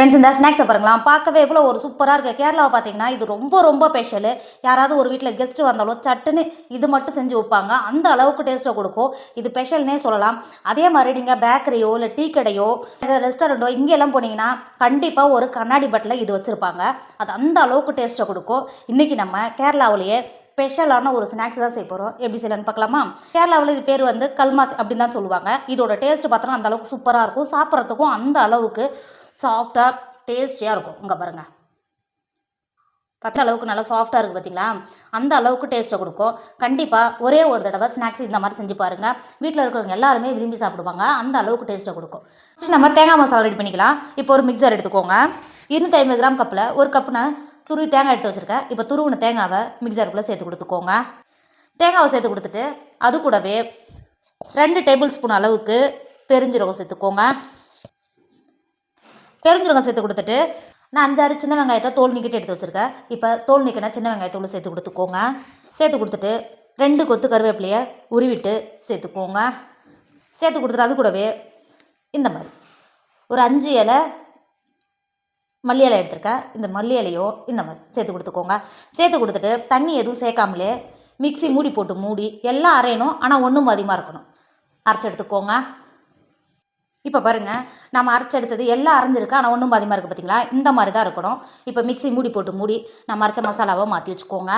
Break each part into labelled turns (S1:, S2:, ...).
S1: Friends இந்த ஸ்நாக்ஸை பாருங்களா பார்க்கவே இவ்வளோ ஒரு சூப்பராக இருக்குது கேரளாவை பார்த்தீங்கன்னா இது ரொம்ப ரொம்ப ஸ்பெஷலு யாராவது ஒரு வீட்டில் கெஸ்ட்டு வந்தாலும் சட்டுன்னு இது மட்டும் செஞ்சு வைப்பாங்க. அந்த அளவுக்கு டேஸ்ட்டை கொடுக்கும். இது ஸ்பெஷல்னே சொல்லலாம். அதே மாதிரி நீங்கள் பேக்கரியோ இல்லை டீ கடையோ ரெஸ்டாரண்ட்டோ இங்கெல்லாம் போனீங்கன்னா கண்டிப்பாக ஒரு கண்ணாடி பட்டில் இது வச்சுருப்பாங்க. அது அந்த அளவுக்கு டேஸ்ட்டை கொடுக்கும். இன்றைக்கி நம்ம கேரளாவிலேயே ஸ்பெஷலான ஒரு ஸ்நாக்ஸ் தான் செய்ய போகிறோம் எப்படி செய்யலான்னு பார்க்கலாமா? கேரளாவில் இது பேர் வந்து கல்மாஸ் அப்படின்னு தான் சொல்லுவாங்க. இதோட டேஸ்ட் பார்த்தோன்னா அந்த அளவுக்கு சூப்பராக இருக்கும். சாப்பிட்றதுக்கும் அந்த அளவுக்கு சாஃப்டாக டேஸ்டியாக இருக்கும். இங்கே பாருங்கள் பத்த அளவுக்கு நல்லா சாஃப்டாக இருக்குது பார்த்தீங்களா அந்த அளவுக்கு டேஸ்ட்டை கொடுக்கும். கண்டிப்பாக ஒரே ஒரு தடவை ஸ்நாக்ஸ் இந்த மாதிரி செஞ்சு பாருங்கள் வீட்டில் இருக்கிறவங்க எல்லாருமே விரும்பி சாப்பிடுவாங்க. அந்த அளவுக்கு டேஸ்ட்டை கொடுக்கும். சரி நம்ம தேங்காய் மசாலா ரெடி பண்ணிக்கலாம். இப்போ ஒரு மிக்சர் எடுத்துக்கோங்க. இருநூற்றி ஐம்பது கிராம் கப்பில் ஒரு கப்பு நான் துருவி தேங்காய் எடுத்து வச்சுருக்கேன். இப்போ துருவின தேங்காவை மிக்சருக்குள்ளே சேர்த்து கொடுத்துக்கோங்க. தேங்காவை சேர்த்து கொடுத்துட்டு அது கூடவே ரெண்டு டேபிள் ஸ்பூன் அளவுக்கு பெருஞ்சீரகம் சேர்த்துக்கோங்க. பெருஞ்சீரகம் சேர்த்து கொடுத்துட்டு நான் அஞ்சாறு சின்ன வெங்காயத்தை தோல் நீக்கிட்டு எடுத்து வச்சுருக்கேன். இப்போ தோல் நீக்கினா சின்ன வெங்காயத்தோடு சேர்த்து கொடுத்துக்கோங்க. சேர்த்து கொடுத்துட்டு ரெண்டு கொத்து கருவேப்பிலையை உருவிட்டு சேர்த்துக்கோங்க. சேர்த்து கொடுத்துட்டு அது கூடவே இந்த மாதிரி. ஒரு அஞ்சு இலை மல்லி இலை எடுத்திருக்கேன். இந்த மல்லி இலையோ இந்த மாதிரி சேர்த்து கொடுத்துக்கோங்க. சேர்த்து கொடுத்துட்டு தண்ணி எதுவும் சேர்க்காமலே மிக்ஸி மூடி போட்டு மூடி எல்லாம் அரையணும் ஆனால் ஒன்றும் அதிகமாக இருக்கணும். அரைச்சி எடுத்துக்கோங்க. இப்போ பாருங்கள் நம்ம அரைச்சி எடுத்தது எல்லாம் அரைஞ்சிருக்கு ஆனால் ஒன்றும் அதிகமாக இருக்குது பார்த்தீங்களா இந்த மாதிரி தான் இருக்கணும். இப்போ மிக்சி மூடி போட்டு மூடி நம்ம அரைச்ச மசாலாவை மாற்றி வச்சுக்கோங்க.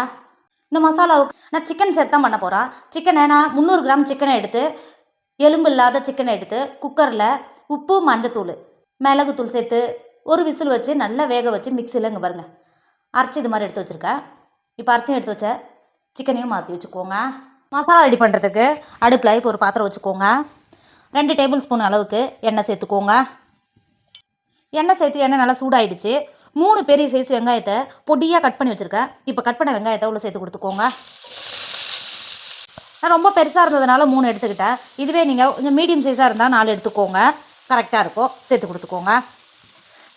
S1: இந்த மசாலாவுக்கு நான் சிக்கன் சேர்த்து தான் பண்ண போகிறேன் சிக்கனை நான் முந்நூறு கிராம் சிக்கனை எடுத்து எலும்பு இல்லாத சிக்கனை எடுத்து குக்கரில் உப்பு மஞ்சத்தூள் மிளகுத்தூள் சேர்த்து ஒரு விசில் வச்சு நல்லா வேக வச்சு மிக்சியில் இங்கே பாருங்கள் அரைச்சி இது மாதிரி எடுத்து வச்சுருக்கேன். இப்போ அரைச்சி எடுத்து வச்ச சிக்கனையும் மாற்றி வச்சுக்கோங்க. மசாலா ரெடி பண்ணுறதுக்கு அடுப்பில் இப்போ ஒரு பாத்திரம் வச்சுக்கோங்க. ரெண்டு டேபிள் ஸ்பூன் அளவுக்கு எண்ணெய் சேர்த்துக்கோங்க. எண்ணெய் சேர்த்து எண்ணெய் நல்லா சூடாயிடுச்சு. மூணு பெரிய சைஸ் வெங்காயத்தை பொடியாக கட் பண்ணி வச்சுருக்கேன். இப்போ கட் பண்ண வெங்காயத்தை உள்ள சேர்த்து கொடுத்துக்கோங்க. நான் ரொம்ப பெருசாக இருந்ததுனால மூணு எடுத்துக்கிட்டேன். இதுவே நீங்கள் கொஞ்சம் மீடியம் சைஸாக இருந்தால் நாலு எடுத்துக்கோங்க. கரெக்டாக இருக்கும். சேர்த்து கொடுத்துக்கோங்க.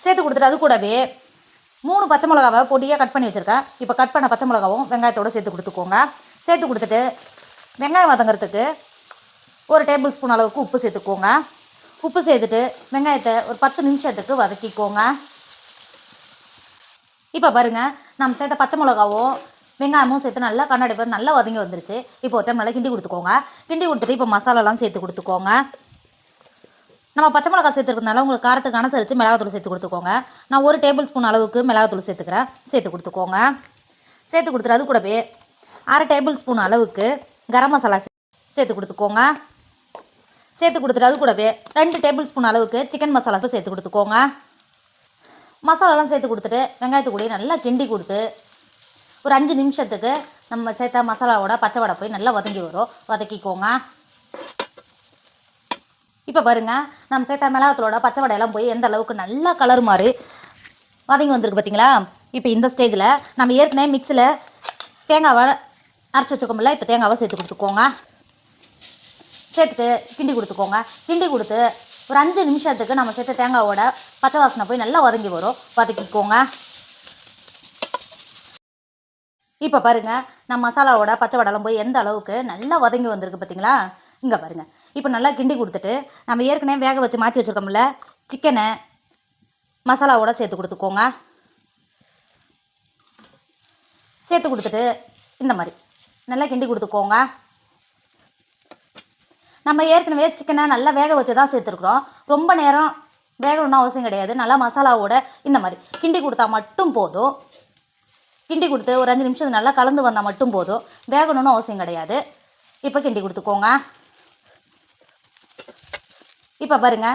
S1: சேர்த்து கொடுத்துட்டு அது கூடவே மூணு பச்சை மிளகாவை பொடியாக கட் பண்ணி வச்சுருக்கேன். இப்போ கட் பண்ண பச்சை மிளகாவும் வெங்காயத்தோடு சேர்த்து கொடுத்துக்கோங்க. சேர்த்து கொடுத்துட்டு வெங்காயம் வதங்குறதுக்கு ஒரு டேபிள் ஸ்பூன் அளவுக்கு உப்பு சேர்த்துக்கோங்க. உப்பு சேர்த்துட்டு வெங்காயத்தை ஒரு பத்து நிமிஷத்துக்கு வதக்கிக்கோங்க. இப்போ பாருங்கள் நம்ம சேர்த்த பச்சை மிளகாவும் வெங்காயமும் சேர்த்து நல்லா கண்ணாடி பார்த்து நல்லா வதங்கி வந்துருச்சு. இப்போ ஒரு டைம் நல்லா கிண்டி கொடுத்துக்கோங்க. கிண்டி கொடுத்துட்டு இப்போ மசாலாலாம் சேர்த்து கொடுத்துக்கோங்க. நம்ம பச்சை மிளகா சேர்த்துருக்கனால உங்களுக்கு காரத்துக்கு அனுசரித்து மிளகாத்தூள் சேர்த்து கொடுத்துக்கோங்க. நான் ஒரு டேபிள் ஸ்பூன் அளவுக்கு மிளகாத்தூள் சேர்த்துக்கிறேன். சேர்த்து கொடுத்துக்கோங்க. சேர்த்து கொடுத்துட்டு அது கூடவே அரை டேபிள் ஸ்பூன் அளவுக்கு கரம் மசாலா சேர்த்து கொடுத்துக்கோங்க. சேர்த்து கொடுத்துட்டு அது கூடவே ரெண்டு டேபிள் ஸ்பூன் அளவுக்கு சிக்கன் மசாலா சேர்த்து கொடுத்துக்கோங்க. மசாலாலாம் சேர்த்து கொடுத்துட்டு வெங்காயத்து கூடயே நல்லா கிண்டி கொடுத்து ஒரு அஞ்சு நிமிஷத்துக்கு நம்ம சேர்த்த மசாலாவோட பச்சை வடை போய் நல்லா வதங்கி வரும். வதக்கிக்கோங்க. இப்போ பாருங்க நம்ம சேர்த்த மிளகாத்தூளோட பச்சை வடையெல்லாம் போய் எந்த அளவுக்கு நல்லா கலர் மாதிரி வதங்கி வந்திருக்கு பார்த்தீங்களா இப்போ இந்த ஸ்டேஜில் நம்ம ஏற்கனவே மிக்சியில் தேங்காவை அரைச்சி வச்சுக்கோமில்ல இப்போ தேங்காவை சேர்த்து கொடுத்துக்கோங்க. சேர்த்துட்டு கிண்டி கொடுத்துக்கோங்க. கிண்டி கொடுத்து ஒரு அஞ்சு நிமிஷத்துக்கு நம்ம சேர்த்த தேங்காவோட பச்சை வாசனை போய் நல்லா வதங்கி வரும். வதக்கிக்கோங்க. இப்போ பாருங்க நம்ம மசாலாவோட பச்சை வடலம் போய் எந்த அளவுக்கு நல்லா வதங்கி வந்திருக்கு பார்த்தீங்களா இங்கே பாருங்க. இப்போ நல்லா கிண்டி கொடுத்துட்டு நம்ம ஏற்கனவே வேக வச்சு மாற்றி வச்சுருக்கோம்ல சிக்கனை மசாலாவோட சேர்த்து கொடுத்துக்கோங்க. சேர்த்து கொடுத்துட்டு இந்த மாதிரி. நல்லா கிண்டி கொடுத்துக்கோங்க. நம்ம ஏற்கனவே சிக்கனை நல்லா வேக வச்சு தான் சேர்த்துருக்குறோம். ரொம்ப நேரம் வேகணும்னு அவசியம் கிடையாது. நல்லா மசாலாவோட இந்த மாதிரி கிண்டி கொடுத்தா மட்டும் போதும். கிண்டி கொடுத்து ஒரு அஞ்சு நிமிஷம் நல்லா கலந்து வந்தால் மட்டும் போதும். வேகணும்னு அவசியம் கிடையாது. இப்போ கிண்டி கொடுத்துக்கோங்க. இப்போ பாருங்க.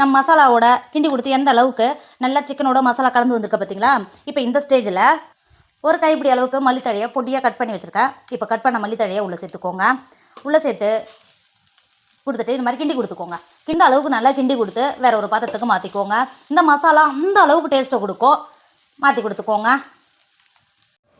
S1: நம்ம மசாலாவோட கிண்டி கொடுத்து எந்த அளவுக்கு நல்லா சிக்கனோட மசாலா கலந்து வந்திருக்க பார்த்தீங்களா இப்போ இந்த ஸ்டேஜில் ஒரு கைப்பிடி அளவுக்கு மல்லித்தழையை பொடியாக கட் பண்ணி வச்சுருக்கேன். இப்போ கட் பண்ண மல்லித்தழையை உள்ளே சேர்த்துக்கோங்க. உள்ளே சேர்த்து கொடுத்துட்டு இந்த மாதிரி கிண்டி கொடுத்துக்கோங்க. கிண்ட அளவுக்கு நல்லா கிண்டி கொடுத்து வேற ஒரு பாத்திரத்துக்கு மாற்றிக்கோங்க இந்த மசாலா அந்த அளவுக்கு டேஸ்ட்டை கொடுக்கும் மாற்றி கொடுத்துக்கோங்க.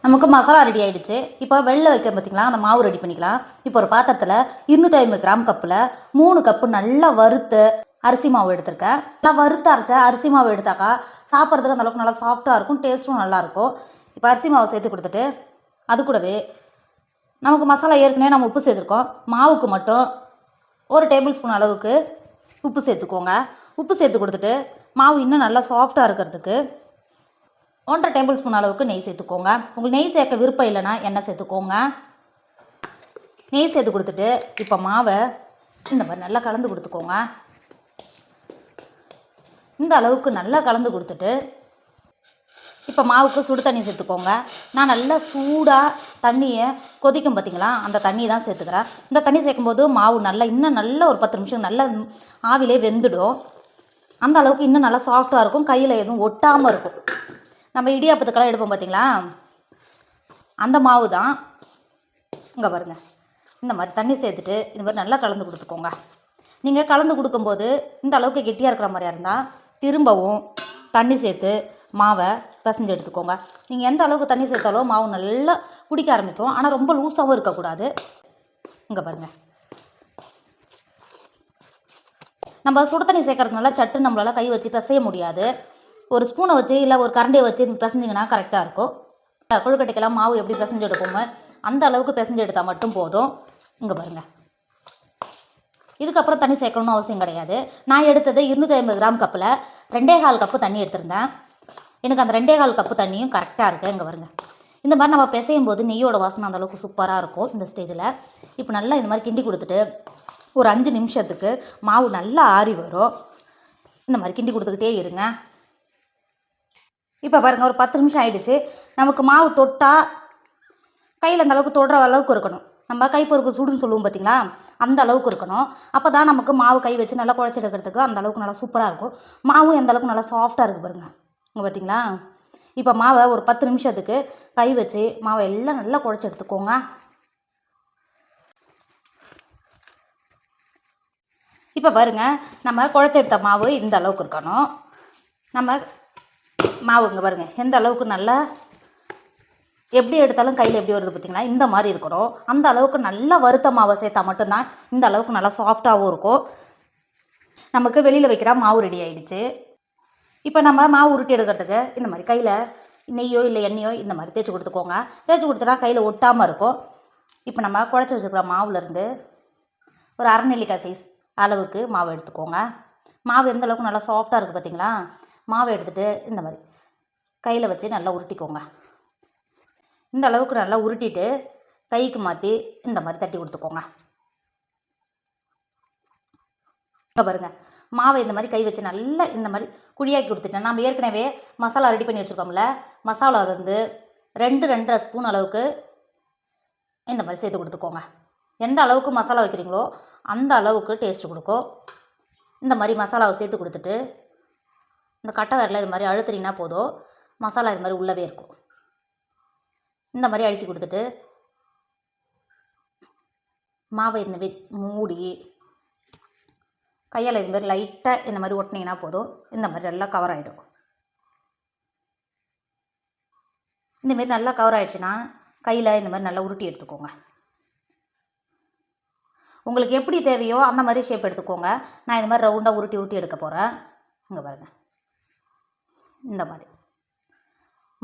S1: நமக்கு மசாலா ரெடி ஆகிடுச்சு இப்போ வெளில வைக்க பார்த்தீங்களா அந்த மாவு ரெடி பண்ணிக்கலாம். இப்போ ஒரு பாத்திரத்தில் இருநூற்றி ஐம்பது கிராம் கப்பில் மூணு கப்பு நல்லா வறுத்து அரிசி மாவு எடுத்திருக்கேன். நல்லா வறுத்து அரைச்ச அரிசி மாவு எடுத்தாக்கா சாப்பிட்றதுக்கு அந்தளவுக்கு நல்லா சாஃப்டாக இருக்கும் டேஸ்ட்டும் நல்லாயிருக்கும் இப்போ அரிசி மாவு சேர்த்து கொடுத்துட்டு அது கூடவே நமக்கு மசாலா ஏற்கனவே நம்ம உப்பு சேர்த்துருக்கோம். மாவுக்கு மட்டும் ஒரு டேபிள் ஸ்பூன் அளவுக்கு உப்பு சேர்த்துக்கோங்க. உப்பு சேர்த்து கொடுத்துட்டு மாவு இன்னும் நல்லா சாஃப்டாக இருக்கிறதுக்கு ஒன்றரை டேபிள் ஸ்பூன் அளவுக்கு நெய் சேர்த்துக்கோங்க. உங்களுக்கு நெய் சேர்க்க விருப்பம் இல்லைன்னா எண்ணெய் சேர்த்துக்கோங்க. நெய் சேர்த்து கொடுத்துட்டு இப்போ மாவை இந்த மாதிரி நல்லா கலந்து கொடுத்துக்கோங்க. இந்த அளவுக்கு நல்லா கலந்து கொடுத்துட்டு இப்போ மாவுக்கு சுடு தண்ணி சேர்த்துக்கோங்க. நான் நல்லா சூடாக தண்ணியை கொதிக்கும் பார்த்தீங்களா அந்த தண்ணி தான் சேர்த்துக்கிறேன். இந்த தண்ணி சேர்க்கும்போது மாவு நல்லா இன்னும் நல்ல ஒரு பத்து நிமிஷம் நல்லா ஆவிலே வெந்துடும். அந்த அளவுக்கு இன்னும் நல்லா சாஃப்டாக இருக்கும். கையில் எதுவும் ஒட்டாமல் இருக்கும். நம்ம இடியாப்பத்துக்கெல்லாம் எடுப்போம் பார்த்தீங்களா அந்த மாவு தான். இங்கே பாருங்கள் இந்த மாதிரி தண்ணி சேர்த்துட்டு இந்த மாதிரி நல்லா கலந்து கொடுத்துக்கோங்க. நீங்கள் கலந்து கொடுக்கும்போது இந்த அளவுக்கு கெட்டியாக இருக்கிற மாதிரியா இருந்தால் திரும்பவும் தண்ணி சேர்த்து மாவை பிசைஞ்சு எடுத்துக்கோங்க. நீங்கள் எந்த அளவுக்கு தண்ணி சேர்த்தாலும் மாவு நல்லா குடிக்க ஆரம்பிக்கும். ஆனால் ரொம்ப லூஸாகவும் இருக்கக்கூடாது. இங்கே பாருங்கள் நம்ம சுடு தண்ணி சேர்க்கறதுனால சட்டு நம்மளால் கை வச்சு பிசைய முடியாது. ஒரு ஸ்பூனை வச்சு இல்லை ஒரு கரண்டியை வச்சு பிசைஞ்சிங்கன்னா கரெக்டாக இருக்கும். கொழுக்கட்டைக்கெல்லாம் மாவு எப்படி பிசைஞ்சு எடுப்போமோ அந்த அளவுக்கு பிசைஞ்சு எடுத்தால் மட்டும் போதும். இங்கே பாருங்கள் இதுக்கப்புறம் தண்ணி சேர்க்கணும்னு அவசியம் கிடையாது. நான் எடுத்தது இருநூற்றி ஐம்பது கிராம் கப்பில் ரெண்டே கால் கப்பு தண்ணி எடுத்திருந்தேன். எனக்கு அந்த ரெண்டே கால் கப்பு தண்ணியும் கரெக்டாக இருக்குது இங்கே வருங்க. இந்த மாதிரி நம்ம பிசையும் போது நெய்யோட வாசனை அந்தளவுக்கு சூப்பராக இருக்கும் இந்த ஸ்டேஜில். இப்போ நல்லா இந்த மாதிரி கிண்டி கொடுத்துட்டு ஒரு அஞ்சு நிமிஷத்துக்கு மாவு நல்லா ஆறி வரும். இந்த மாதிரி கிண்டி கொடுத்துக்கிட்டே இருங்க. இப்போ பாருங்கள் ஒரு பத்து நிமிஷம் ஆயிடுச்சு. நமக்கு மாவு தொட்டால் கையில் அந்த அளவுக்கு தொடுற அளவுக்கு இருக்கணும். நம்ம கை பொறுக்கு சுடுன்னு சொல்லுவோம் பார்த்தீங்களா அந்த அளவுக்கு இருக்கணும். அப்போ தான் நமக்கு மாவு கை வச்சு நல்லா குழச்சி எடுக்கிறதுக்கு அந்த அளவுக்கு நல்லா சூப்பராக இருக்கும். மாவும் எந்த அளவுக்கு நல்லா சாஃப்டாக இருக்குது பாருங்கள் இங்கே பார்த்தீங்களா இப்போ மாவை ஒரு பத்து நிமிஷத்துக்கு கை வச்சு மாவை எல்லாம் நல்லா குழச்சி எடுத்துக்கோங்க. இப்போ பாருங்க நம்ம குழச்சி எடுத்த மாவு இந்த அளவுக்கு இருக்கணும். நம்ம மாவுங்க பாருங்க எந்த அளவுக்கு நல்லா எப்படி எடுத்தாலும் கையில் எப்படி வருது பார்த்தீங்களா இந்த மாதிரி இருக்கணும். அந்த அளவுக்கு நல்லா வறுத்த மாவை சேர்த்தா மட்டும்தான் இந்த அளவுக்கு நல்லா சாஃப்டாகவும் இருக்கும். நமக்கு வெளியில் வைக்கிற மாவு ரெடி ஆயிடுச்சு. இப்போ நம்ம மாவு உருட்டி எடுக்கிறதுக்கு இந்த மாதிரி கையில் நெய்யோ இல்லை எண்ணெயோ இந்த மாதிரி தேய்ச்சி கொடுத்துக்கோங்க. தேய்ச்சி கொடுத்தனா கையில் ஒட்டாமல் இருக்கும். இப்போ நம்ம குழச்சி வச்சுருக்கிற மாவுலேருந்து ஒரு அரை நெல்லிக்காய் சைஸ் அளவுக்கு மாவு எடுத்துக்கோங்க. மாவு எந்த அளவுக்கு நல்லா சாஃப்டாக இருக்குது பார்த்தீங்களா மாவை எடுத்துகிட்டு இந்த மாதிரி கையில் வச்சு நல்லா உருட்டிக்கோங்க. இந்த அளவுக்கு நல்லா உருட்டிட்டு கைக்கு மாற்றி இந்த மாதிரி தட்டி கொடுத்துக்கோங்க. இங்கே பாருங்கள் மாவை இந்த மாதிரி கை வச்சு நல்லா இந்த மாதிரி குழியாக்கி கொடுத்துட்டேன். நம்ம ஏற்கனவே மசாலா ரெடி பண்ணி வச்சுருக்கோம்ல. மசாலா வந்து ரெண்டு ரெண்டரை ஸ்பூன் அளவுக்கு இந்த மாதிரி சேர்த்து கொடுத்துக்கோங்க. எந்த அளவுக்கு மசாலா வைக்கிறீங்களோ அந்த அளவுக்கு டேஸ்ட் கொடுக்கும். இந்த மாதிரி மசாலாவை சேர்த்து கொடுத்துட்டு இந்த கட்டை விரல இது மாதிரி அழுத்துறீங்கன்னா போதும். மசாலா இது மாதிரி உள்ளவே இருக்கும். இந்த மாதிரி அழுத்தி கொடுத்துட்டு மாவை இந்த மாதிரி மூடி கையால் இது மாதிரி லைட்டாக இந்த மாதிரி ஒட்டினீங்கன்னா போதும். இந்த மாதிரி நல்லா கவர் ஆகிடும் இந்தமாரி நல்லா கவர் ஆகிடுச்சுன்னா கையில் இந்த மாதிரி நல்லா உருட்டி எடுத்துக்கோங்க. உங்களுக்கு எப்படி தேவையோ அந்த மாதிரி ஷேப் எடுத்துக்கோங்க. நான் இந்த மாதிரி ரவுண்டாக உருட்டி உருட்டி எடுக்க போகிறேன் இங்கே பாருங்கள் இந்த மாதிரி.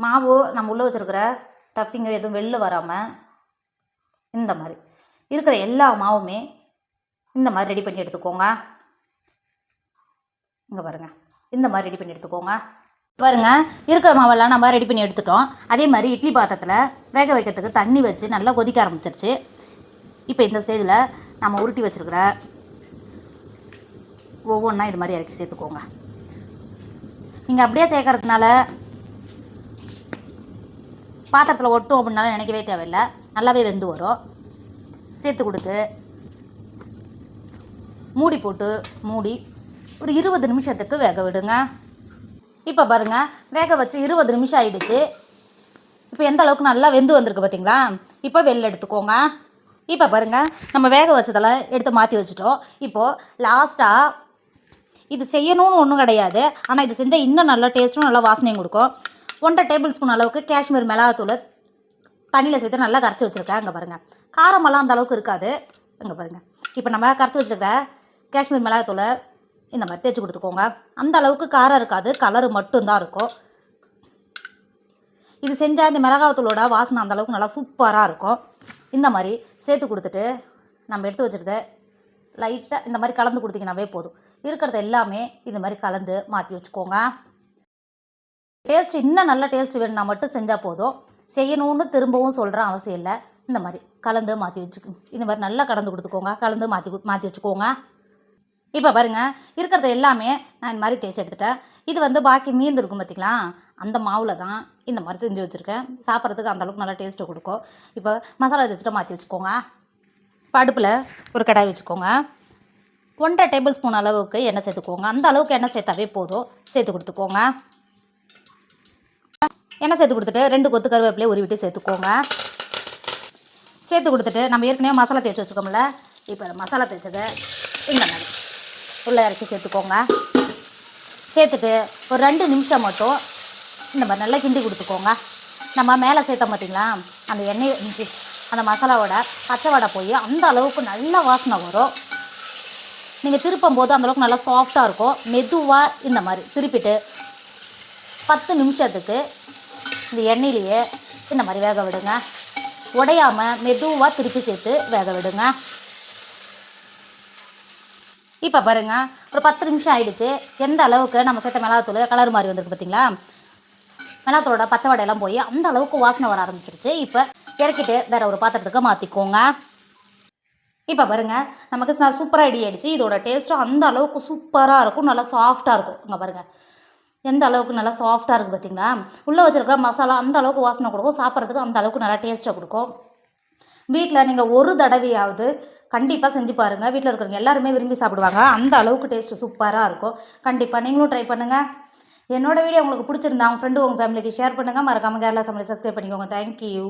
S1: மாவு நம்ம உள்ளே வச்சுருக்கிற டஃப்பிங்கோ எதுவும் வெளில வராமல் இந்த மாதிரி. இருக்கிற எல்லா மாவுமே இந்த மாதிரி ரெடி பண்ணி எடுத்துக்கோங்க. இங்கே பாருங்கள் இந்த மாதிரி ரெடி பண்ணி எடுத்துக்கோங்க. பாருங்க இருக்கிற மாவெல்லாம் நம்ம ரெடி பண்ணி எடுத்துட்டோம். அதே மாதிரி இட்லி பாத்திரத்தில் வேக வைக்கிறதுக்கு தண்ணி வச்சு நல்லா கொதிக்க ஆரம்பிச்சிருச்சு. இப்போ இந்த ஸ்டேஜில் நம்ம உருட்டி வச்சுருக்கிற ஒவ்வொன்றா இது மாதிரி இறக்கி சேர்த்துக்கோங்க. நீங்கள் அப்படியே சேர்க்கறதுனால பாத்திரத்தில் ஒட்டும் அப்படின்னாலும் நினைக்கவே தேவையில்லை. நல்லாவே வெந்து வரும். சேர்த்து கொடுத்து மூடி போட்டு மூடி ஒரு இருபது நிமிஷத்துக்கு வேக விடுங்க. இப்போ பாருங்கள் வேக வச்சு இருபது நிமிஷம் ஆயிடுச்சு. இப்போ எந்த அளவுக்கு நல்லா வெந்து வந்திருக்கு பார்த்தீங்களா இப்போ வெளில எடுத்துக்கோங்க. இப்போ பாருங்கள் நம்ம வேக வச்சதெல்லாம் எடுத்து மாற்றி வச்சுட்டோம். இப்போது லாஸ்ட்டாக இது செய்யணும்னு ஒன்றும் கிடையாது. ஆனால் இது செஞ்சால் இன்னும் நல்லா டேஸ்ட்டும் நல்லா வாசனையும் கொடுக்கும். ஒன்றரை டேபிள் ஸ்பூன் அளவுக்கு காஷ்மீர் மிளகாத்தூள் தண்ணியில் சேர்த்து நல்லா கரைச்சி வச்சுருக்கேன். அங்கே பாருங்கள் காரமெல்லாம் அந்த அளவுக்கு இருக்காது. அங்கே பாருங்கள் இப்போ நம்ம கரைச்சி வச்சுருக்க காஷ்மீர் மிளகாத்தூளை இந்த மாதிரி தேய்ச்சி கொடுத்துக்கோங்க. அந்த அளவுக்கு காரம் இருக்காது. கலரு மட்டும்தான் இருக்கும். இது செஞ்சால் இந்த மிளகாத்தூளோட வாசனை அந்த அளவுக்கு நல்லா சூப்பராக இருக்கும். இந்த மாதிரி சேர்த்து கொடுத்துட்டு நம்ம எடுத்து வச்சுருக்க லைட்டாக இந்த மாதிரி கலந்து கொடுத்தீங்கன்னாவே போதும். இருக்கிறத எல்லாமே இந்த மாதிரி கலந்து மாற்றி வச்சுக்கோங்க. டேஸ்ட் இன்னும் நல்ல டேஸ்ட் வேணும்னா மட்டும் செஞ்சால் போதும். செய்யணும்னு திரும்பவும் சொல்கிற அவசியம் இல்லை. இந்த மாதிரி கலந்து மாற்றி வச்சுக்கோ இந்த மாதிரி நல்லா கலந்து கொடுத்துக்கோங்க. கலந்து மாற்றி மாற்றி வச்சுக்கோங்க. இப்போ பாருங்கள் இருக்கிறத எல்லாமே நான் இந்த மாதிரி தேய்ச்சி எடுத்துட்டேன். இது வந்து பாக்கி மீந்து இருக்கும் பார்த்திங்களா அந்த மாவில் தான் இந்த மாதிரி செஞ்சு வச்சுருக்கேன். சாப்பிட்றதுக்கு அந்தளவுக்கு நல்லா டேஸ்ட்டை கொடுக்கும். இப்போ மசாலா தேய்ச்சிட்டு மாற்றி வச்சுக்கோங்க. இப்போ அடுப்பில் ஒரு கடாய் வச்சுக்கோங்க. ஒன்றரை டேபிள் ஸ்பூன் அளவுக்கு எண்ணெய் சேர்த்துக்கோங்க. அந்த அளவுக்கு எண்ணெய் சேர்த்தாவே போதும். சேர்த்து கொடுத்துக்கோங்க. எண்ணெய் சேர்த்து கொடுத்துட்டு ரெண்டு கொத்து கருவேப்பிலையை உருவிட்டு சேர்த்துக்கோங்க. சேர்த்து கொடுத்துட்டு நம்ம ஏற்கனவே மசாலா தேய்ச்சி வச்சுக்கோம்ல இப்போ மசாலா தேய்ச்சதை இந்த மாதிரி உள்ளே இறக்கி சேர்த்துக்கோங்க. சேர்த்துட்டு ஒரு ரெண்டு நிமிஷம் மட்டும் இந்த மாதிரி நல்லா கிண்டி கொடுத்துக்கோங்க. நம்ம மேலே சேர்த்தோம் பார்த்தீங்களா? அந்த எண்ணெய் அந்த மசாலாவோட பச்சை வடை போய் அந்த அளவுக்கு நல்லா வாசனை வரும். நீங்கள் திருப்பும் போது அந்தளவுக்கு நல்லா சாஃப்டாக இருக்கும். மெதுவாக இந்த மாதிரி திருப்பிட்டு பத்து நிமிஷத்துக்கு இந்த எண்ணெயிலேயே இந்த மாதிரி வேக விடுங்க. உடையாமல் மெதுவாக திருப்பி சேர்த்து வேக விடுங்க. இப்போ பாருங்க ஒரு பத்து நிமிஷம் ஆயிடுச்சு. எந்த அளவுக்கு நம்ம சேர்த்த மிளகாத்தூள் கலர் மாதிரி வந்திருக்கு பார்த்தீங்களா மிளகாத்தூளோட பச்சை வடையெல்லாம் போய் அந்த அளவுக்கு வாசனை வர ஆரம்பிச்சிருச்சு. இப்போ இறக்கிட்டு வேற ஒரு பாத்திரத்துக்கு மாற்றிக்கோங்க இப்போ பாருங்க நமக்கு சூப்பராக ரெடி ஆயிடுச்சு. இதோட டேஸ்ட்டும் அந்த அளவுக்கு சூப்பராக இருக்கும். நல்லா சாஃப்டாக இருக்கும். இங்கே பாருங்க எந்த அளவுக்கு நல்லா சாஃப்டாக இருக்குது பார்த்தீங்களா உள்ளே வச்சிருக்கிற மசாலா அந்த அளவுக்கு வாசனை கொடுக்கும். சாப்பிட்றதுக்கு அந்த அளவுக்கு நல்லா டேஸ்ட்டை கொடுக்கும். வீட்டில் நீங்கள் ஒரு தடவையாவது கண்டிப்பாக செஞ்சு பாருங்கள் வீட்டில் இருக்கிறவங்க எல்லாருமே விரும்பி சாப்பிடுவாங்க. அந்த அளவுக்கு டேஸ்ட்டு சூப்பராக இருக்கும். கண்டிப்பாக நீங்களும் ட்ரை பண்ணுங்கள் என்னோட வீடியோ உங்களுக்கு பிடிச்சிருந்தா உங்கள் ஃப்ரெண்டு உங்கள் ஃபேமிலிக்கு ஷேர் பண்ணுங்கள் மறக்காமல் கேரளா சமையல் சப்ஸ்கிரைப் பண்ணிக்கோங்க. தேங்க்யூ